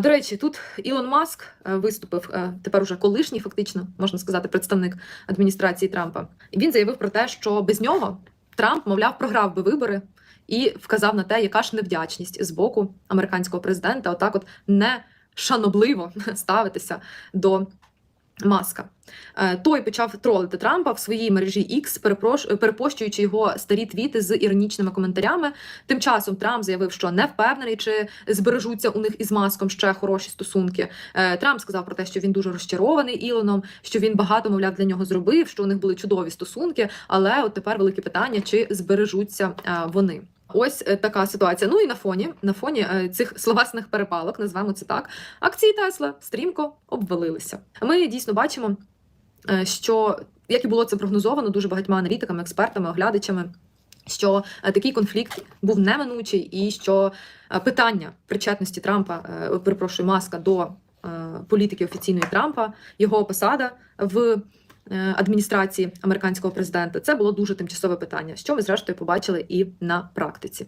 До речі, тут Ілон Маск е, виступив е, тепер уже колишній, фактично можна сказати, представник адміністрації Трампа. Він заявив про те, що без нього Трамп, мовляв, програв би вибори і вказав на те, яка ж невдячність з боку американського президента, отак, от не шанобливо ставитися до Маска. Е, Той почав тролити Трампа в своїй мережі X, перепощуючи його старі твіти з іронічними коментарями. Тим часом Трамп заявив, що не впевнений, чи збережуться у них із маском ще хороші стосунки. Е, Трамп сказав про те, що він дуже розчарований Ілоном, що він багато, мовляв, для нього зробив, що у них були чудові стосунки. Але от тепер велике питання, чи збережуться е, вони. Ось е, така ситуація. Ну і на фоні на фоні е, цих словесних перепалок, назвемо це так. Акції Тесла стрімко обвалилися. Ми дійсно бачимо, е, що як і було це прогнозовано дуже багатьма аналітиками, експертами, оглядачами. Що такий конфлікт був неминучий, і що питання причетності Трампа, перепрошую, маска до політики офіційної Трампа, його посада в адміністрації американського президента, це було дуже тимчасове питання, що ми зрештою побачили і на практиці.